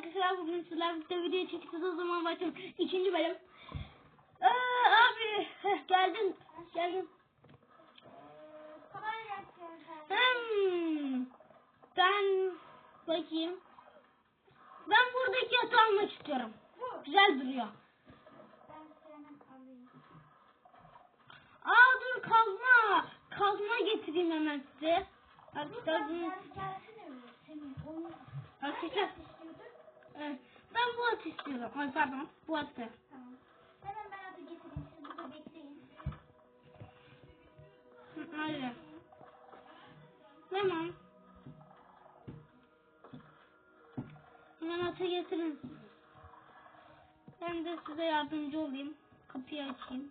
arkadaşlar bugün sizlerle birlikte video çekeceğiz o zaman başlayalım. İkinci bölüm. Aa, abi heh, geldin. Geldin. Hmm. Ben bakayım. Ben buradaki yatağı almak istiyorum. Güzel duruyor. Aa dur kazma. Kazma getireyim hemen size. Arkadaşlar bunu... Arkadaşlar? Evet, ben bu atı istiyorum. Ay pardon bu atı. Tamam. Hemen ben adı getireyim. Siz burada bekleyin. Hadi. Tamam. Hemen atı getirin. Ben de size yardımcı olayım. Kapıyı açayım.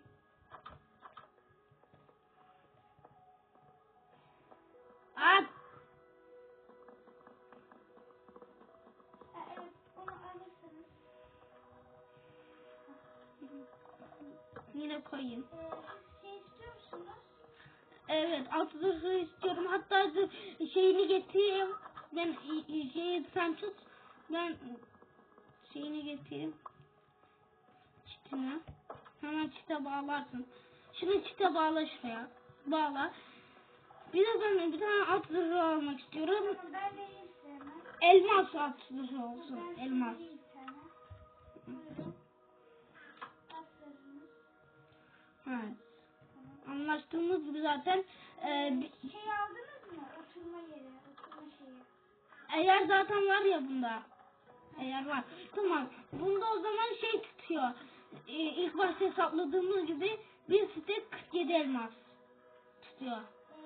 Sen tut. Ben şeyini getireyim. Çitini. Hemen çite bağlarsın. Şunu çite bağla şuraya. Bağla. Bir de ben bir tane at zırhı almak istiyorum. Elmas at zırhı olsun. Elmas. Evet. Anlaştığımız gibi zaten e, Şey aldınız mı? Oturma yeri. Eğer zaten var ya bunda. Eğer var. Tamam. Bunda o zaman şey tutuyor. Ee, ilk başta hesapladığımız gibi bir stek 47 elmas tutuyor. Ee,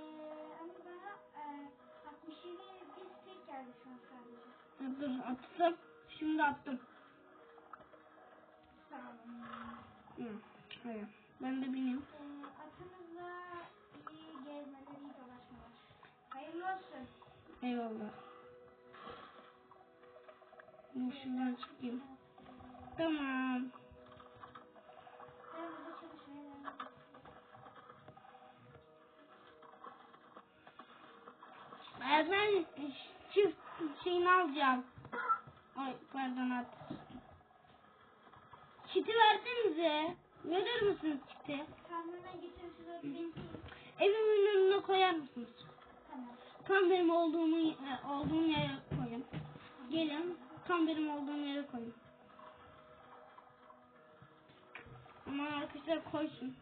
ama bana e, 67 bir stek geldi şu an sadece. Ha, Dur attım. Şimdi attım. Sağ olun. Hı. Evet. Ben de bineyim. Ee, atınızla iyi gezmeler, iyi dolaşmalar. Hayırlı olsun. Eyvallah. Şimdi şuradan çıkayım. Tamam. Ben çift şeyini alacağım. Ay pardon at. Çiti versenize. Verir misiniz çiti? Orada bekleyin. Evimin önüne koyar mısınız? Tamam. Tam benim olduğumu e, olduğum yere koyun. Gelin. Tam benim olduğum yere koyun. Ama arkadaşlar koysun.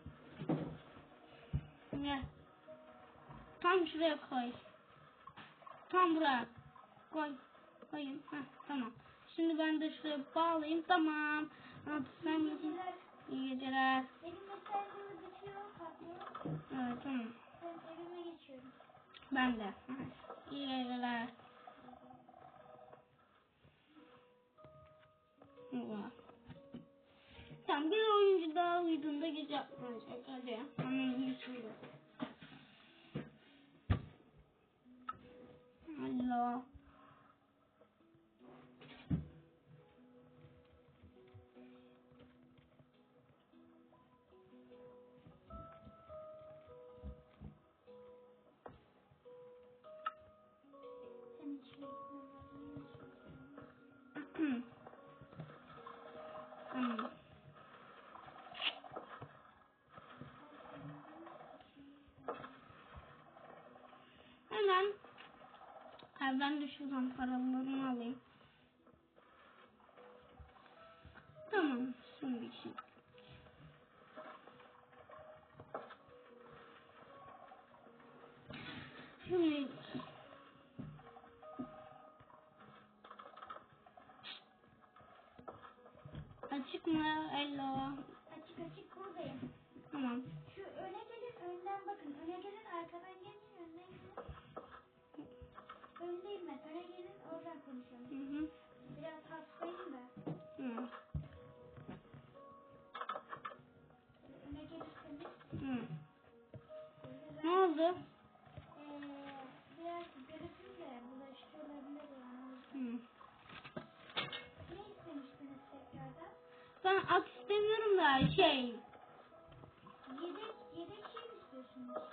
Gel. Tam şuraya koy. Tam buraya. Koy. Koyun. Heh, tamam. Şimdi ben de şuraya bağlayayım. Tamam. Hadi sen İyi geceler. İyi geceler. Benim bitiyor, patlıyor. Evet tamam. Ben evime geçiyorum. Ben de. İyi geceler. Vay. Tamam bir oyuncu daha uyuduğunda gece yapmayacak. Hadi. Hemen uyusun. Ben de şuradan paralarımı alayım. Tamam. Şimdi için. Şimdi açık mı? Hello. Açık açık buradayım. Tamam. Şu öne gelin, önden bakın. Öne gelin, arkadan gelin, oradan konuşalım. Hı hı. Biraz hastayım da. Hı. Öne gelirseniz. Hı. Ne oldu? Ee, biraz görüntüm de bulaşıcı olabilir yani. Hı. Ne istemiştiniz tekrardan? Ben at istemiyorum da şey. Yedek, yedek şey mi istiyorsunuz?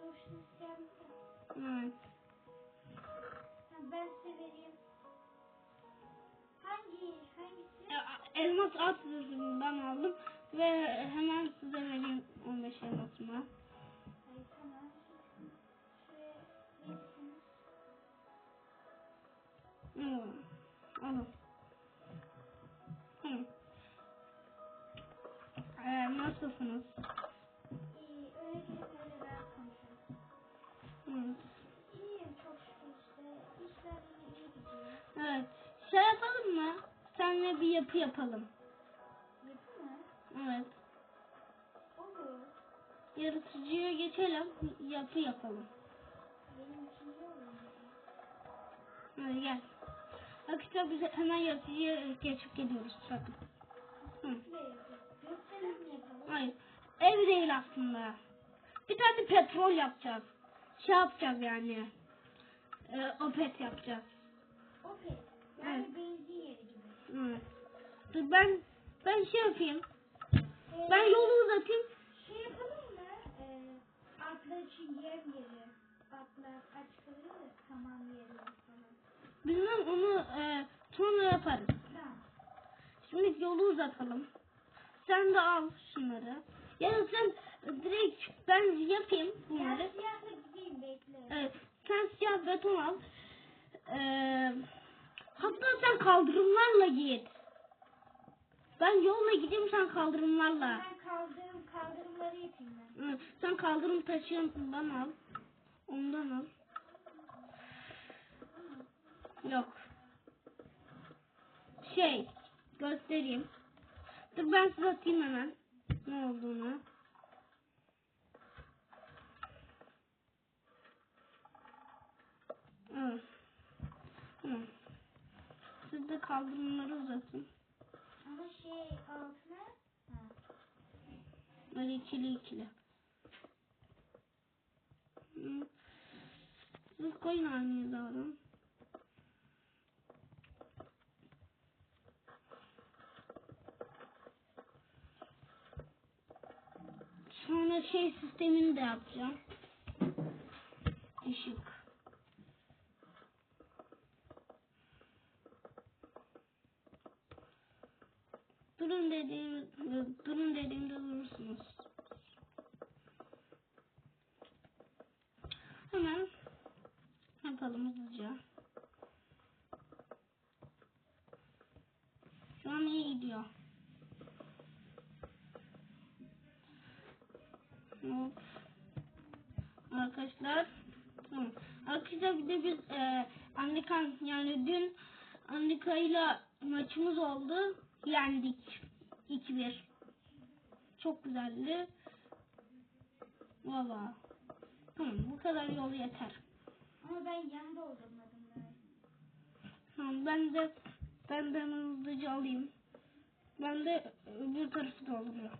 Hoşunuz geldi. Evet. Ben size vereyim. Hangi elmas at zırhından aldım ve hemen size vereyim 15 elmasımı. Hmm, Alın. Hı. Ee, nasılsınız? İyi öyle rahat konuşalım. Hı. İyiyim çok şükür işte. İşler iyi gidiyor. Evet. Şey yapalım mı? Seninle bir yapı yapalım. Yapı mı? Evet. Olur. Yaratıcıya geçelim. Yapı yapalım. Benim için iyi olur. Hadi gel. Hemen yaratıcıya geçip geliyoruz. Yapalım? Hayır. Ev değil aslında. Bir tane petrol yapacağız. Şey yapacağız yani. Ee, opet yapacağız. Okey. Yani Evet. benzin yeri gibi. Dur ben ben şey yapayım. Ee, Ben yolu uzatayım. Şey yapalım mı? Ee, atlar için yer yeri. Atlar aç kalır ya tamam yerler falan. Bilmem onu e, sonra yaparız. Tamam. Şimdi yolu uzatalım. Sen de al şunları. Ya da sen direkt ben yapayım bunları. siyahla gideyim bekle. Evet, sen siyah beton al. Ee, hatta sen kaldırımlarla git. Ben yolla gideyim sen kaldırımlarla. Ben kaldırım, kaldırımları yapayım ben. Hı, Sen kaldırım taşıyanından al. Ondan al. Yok. Şey göstereyim. Dur ben size atayım hemen. Ne olduğunu. Evet. Hı. Siz de kaldırımları uzatın. Ama şey altına ha. Böyle ikili ikili. Siz koyun aynı hizada. Sonra şey sistemini de yapacağım. Işık. Yapalım hızlıca. Şu an iyi gidiyor. Hop. Arkadaşlar tamam. Arkadaşlar bir de biz e, Amerikan yani dün Amerika ile maçımız oldu. Yendik. 2-1. Çok güzeldi. Valla. Tamam bu kadar yol yeter. Yan doldurmadım ben. Tamam ben de ben de hızlıca alayım. Ben de öbür tarafı dolduruyorum.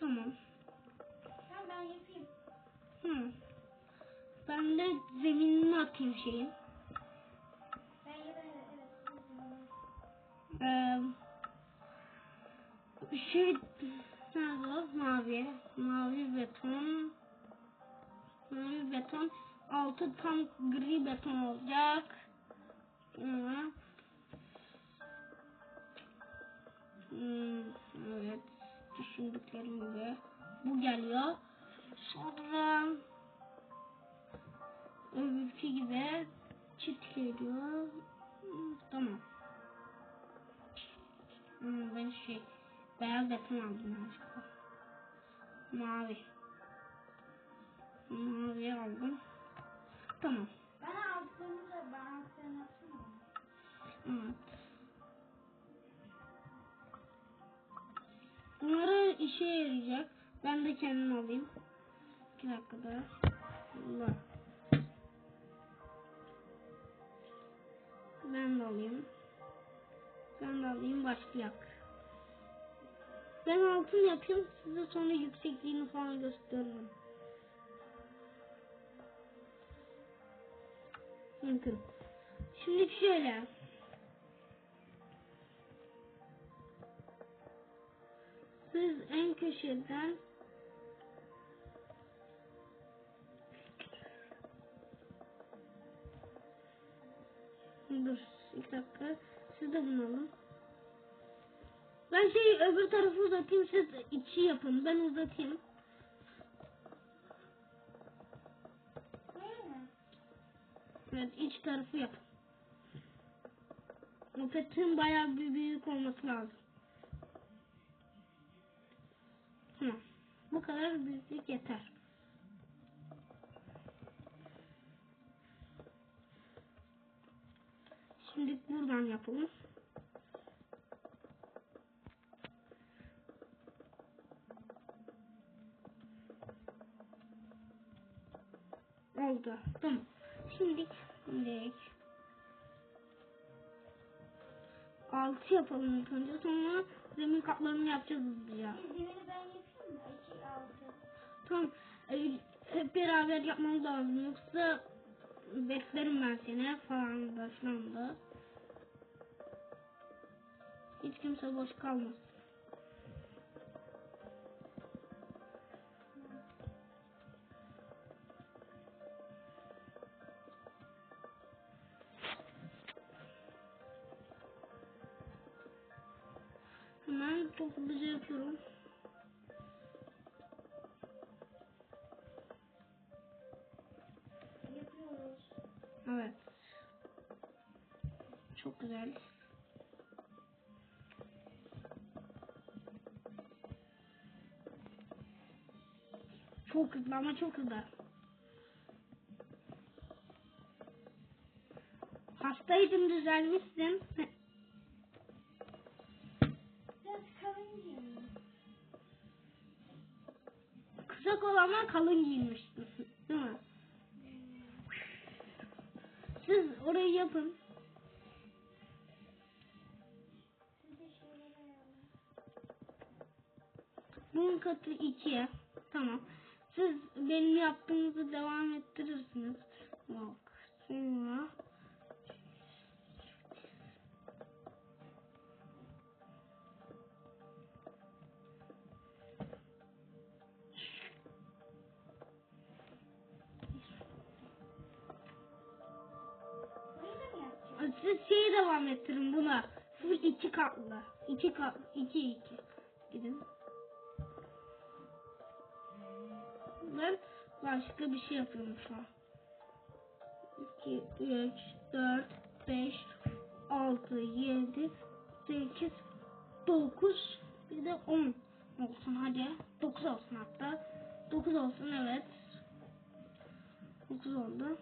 Tamam. Tamam ben yapayım. Hı. Ben de zeminini atayım şeyin. Ee, şey nerede? Mavi. Mavi beton. Mavi beton. Altı tam gri beton olacak. Sonra Hmm, evet. Düşündüklerim gibi. Bu geliyor. Sonra öbürkü gibi çift geliyor. Hmm, tamam. Hmm, ben şey beyaz beton aldım yanlışlıkla. Mavi. Mavi aldım. Tamam. Bana altlarını da altlarını atsana bana. Evet. Bunları işe yarayacak. Ben de kendim alayım. İki dakikada. Allah. Ben de alayım. Ben de alayım başlayak. Ben altın yapayım. Size sonra yüksekliğini falan gösteririm. Bakın. Şimdi şöyle. Siz en köşeden Dur bir dakika. Siz de. Ben şey öbür tarafı uzatayım siz içi yapın. Ben uzatayım. Evet iç tarafı yapın. Mopetin bayağı bir büyük olması lazım. Tamam. Bu kadar büyüklük yeter. Şimdi buradan yapalım. Oldu. Tamam. Şimdi şimdi altı yapalım ilk önce sonra zemin katlarını yapacağız hızlıca. Zemini ben yapayım mı? İki altı. Tamam. hep beraber yapmamız lazım yoksa beklerim ben seni falan da. Hiç kimse boş kalmasın. Çok hızlı ama çok hızlı. Hastaydın düzelmişsin. Kısa kol ama kalın giyinmiştin. Değil mi? Siz orayı yapın. Bunun katı 2'ye. Devam ettirin buna. Full iki katlı. İki kat, iki iki. Gidin. Ben başka bir şey yapıyorum şu an. 2, 3, 4, 5, 6, 7, 8, 9, bir de 10 olsun hadi. 9 olsun hatta. 9 olsun evet. 9 oldu.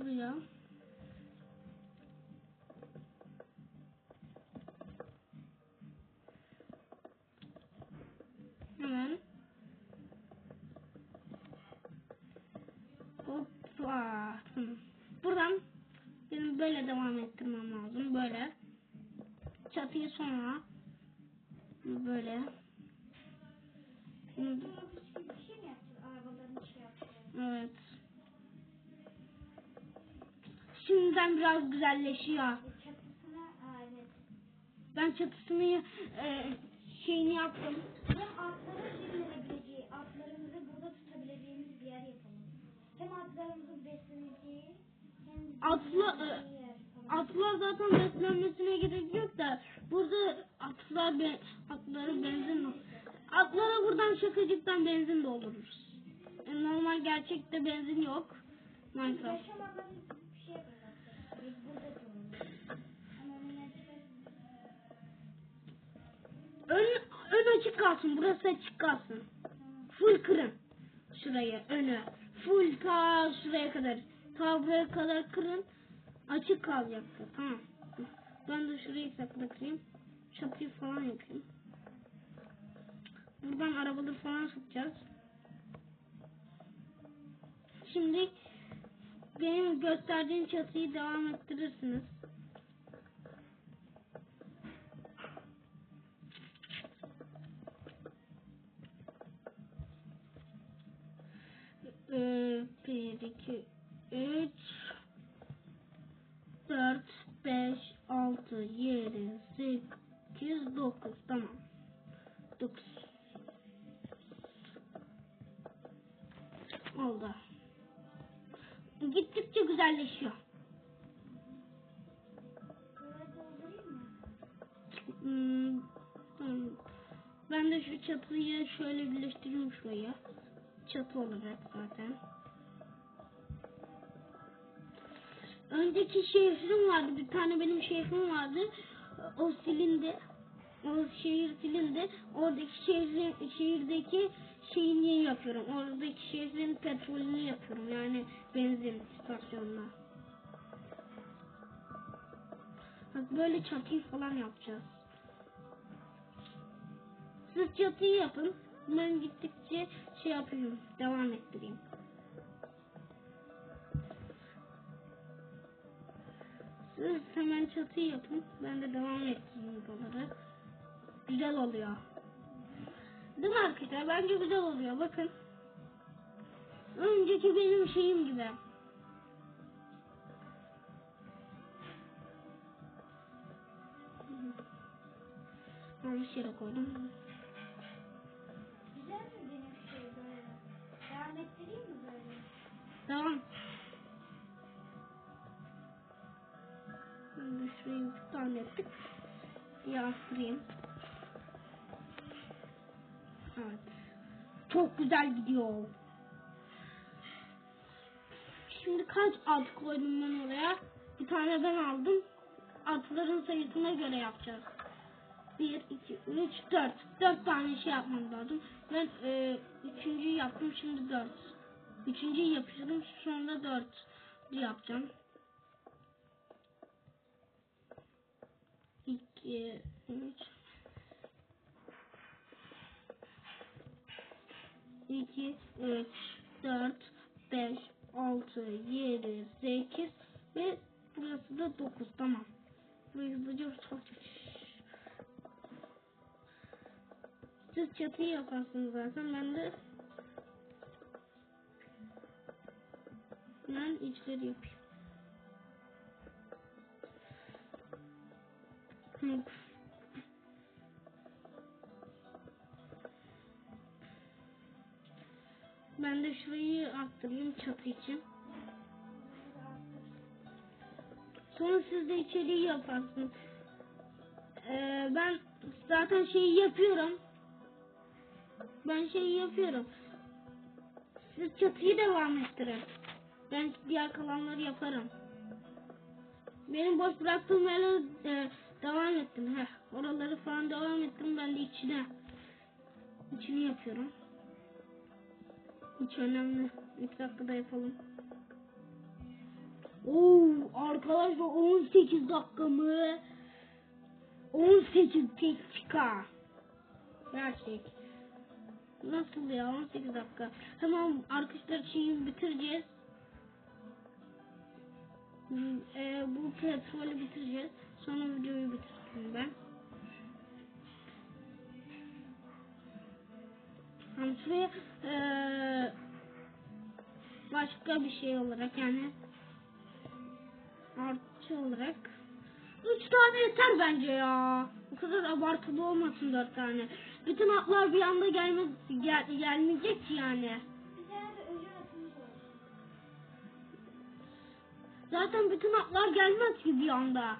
Buraya. Hemen. Hoppa. Buradan benim böyle devam ettirmem lazım. Böyle. Çatıyı sonra Şimdiden biraz güzelleşiyor. E, Çatısına, aa evet. Ben çatısını e, şeyini yaptım. Hem atların dinlenebileceği, atlarımızı burada tutabileceğimiz bir yer yapalım. Hem atlarımızın besleneceği hem yer falan. Atlar zaten beslenmesine gerek yok da burada atlar be, atları benzin Atlara buradan şakacıktan benzin doldururuz. E, normal gerçekte benzin yok. Minecraft. Ön, ön açık kalsın. Burası açık kalsın. Full kırın. Şurayı önü. Full ta şuraya kadar. Ta buraya kadar kırın. Açık kalacaktı. Tamam. Ben de şurayı sakla kırayım. Çatıyı falan yapayım. Buradan arabaları falan sıkacağız. Şimdi benim gösterdiğim çatıyı devam ettirirsiniz. Ee, bir, iki, üç, dört, beş, 6, 7, 8, 9. Tamam. 9. Oldu. Gittikçe güzelleşiyor. Hmm. Ben de şu çatıyı şöyle birleştireyim şuraya. Çatı olarak zaten. Önceki şehrim vardı. Bir tane benim şehrim vardı. O silindi. O şehir silindi. Oradaki şehrin, şehirdeki şeyini yapıyorum. Oradaki şehrin petrolünü yapıyorum. Yani benzin istasyonuna. Bak böyle çatıyı falan yapacağız. Siz çatıyı yapın. Ben gittikçe şey yapayım. Devam ettireyim. Siz hemen çatıyı yapın. Ben de devam ettireyim buraları. Güzel oluyor. Değil mi arkadaşlar? Bence güzel oluyor. Bakın. Önceki benim şeyim gibi. Yanlış yere koydum. Güzel mi benim şey böyle? Devam ettireyim mi böyle? Tamam. Şurayı bir tane tık yastırayım. Evet. Çok güzel gidiyor. Şimdi kaç at koydum ben oraya? Bir tane ben aldım. Atların sayısına göre yapacağız. 1, 2, 3, 4. 4 tane şey yapmam lazım. Ben e, yaptım şimdi 4. Üçüncüyü yapıyorum sonra 4 yapacağım. 2, 3, 2, 3, 4, 5, 6, 7, 8 ve burası da 9 tamam. Burayı hızlıca tutacağım. Siz çatıyı yaparsınız zaten ben de ben içleri yapayım. Ben de şurayı arttırayım çatı için. Sonra siz de içeriği yaparsınız. Ee, ben zaten şeyi yapıyorum. Ben şeyi yapıyorum. Siz çatıyı devam ettirin. Ben diğer kalanları yaparım. Benim boş bıraktığım yerlere e, devam ettim. Heh, oraları falan devam ettim. Ben de içine. İçini yapıyorum. İç önemli. İlk dakikada yapalım. Oo, arkadaşlar 18 dakika mı? 18 dakika. Gerçek. Nasıl ya 18 dakika. Tamam arkadaşlar şeyi bitireceğiz. Hmm, e, bu petrolü bitireceğiz. Sonra videoyu bitireceğim ben. Hani şuraya e, başka bir şey olarak yani artı olarak üç tane yeter bence ya. Bu kadar abartılı olmasın dört tane. Bütün atlar bir anda gelmez, gel, gelmeyecek yani. Zaten bütün atlar gelmez ki bir anda.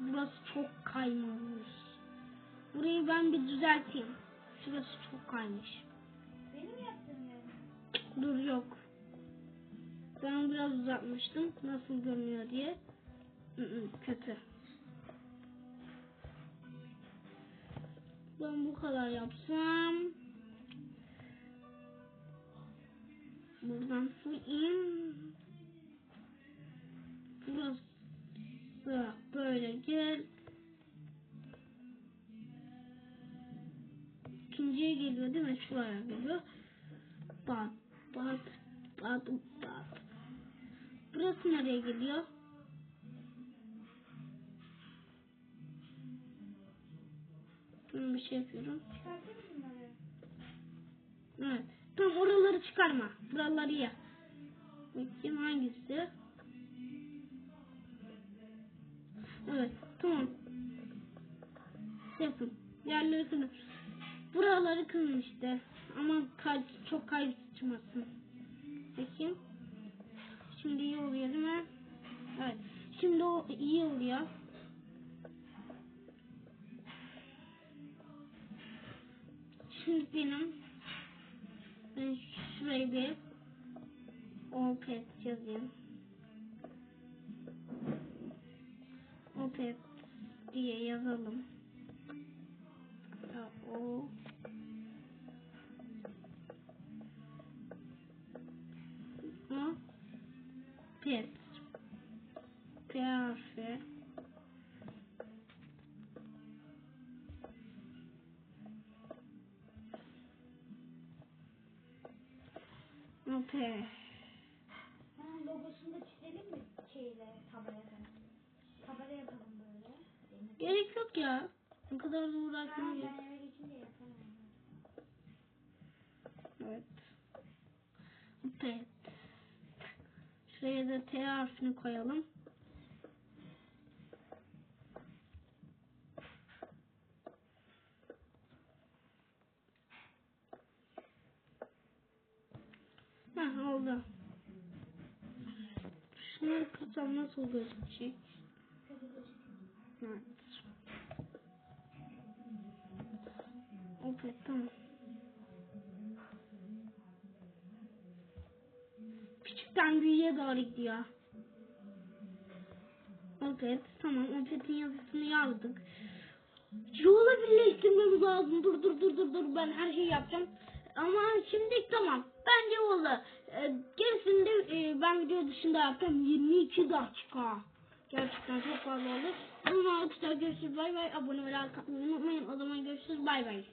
Burası çok kaymamış. Burayı ben bir düzelteyim. Şurası çok kaymış. Benim yaptığım yani. Dur yok. Ben biraz uzatmıştım. Nasıl görünüyor diye. Kötü. Ben bu kadar yapsam. Buradan su in. Böyle gel. İkinciye geliyor değil mi? Şuraya geliyor. Bat, bat, bat, bat. Burası nereye geliyor? Ben bir şey yapıyorum. Evet. Tamam oraları çıkarma. Buraları ya. Bakayım hangisi? Evet tamam. Yapın. Yerleri kırın. Buraları kırın işte. Ama kay çok kaydırmasın. Bakayım. Şimdi iyi oluyor değil mi? Evet. Şimdi o iyi oluyor. Şimdi benim ben şuraya bir Opet yazayım. Opet diye yazalım. Ya, O. O Pet. P gerek. ben eve geçince yapamam. Evet. Opet. Şuraya da T harfini koyalım. Heh oldu. Şunları kırsam nasıl gözükecek? Evet. Opet tamam. Küçükten büyüğe doğru gidiyor. Evet tamam Opet'in yazısını yazdık. Yola birleştirmemiz lazım. Dur dur dur dur dur ben her şeyi yapacağım. Ama şimdi tamam. Bence oldu. Ee, gerisini de e, ben video dışında yaptım. 22 dakika. Gerçekten çok fazla oldu. O zaman arkadaşlar görüşürüz. Bay bay. Abone ve unutmayın. O zaman görüşürüz. Bay bay.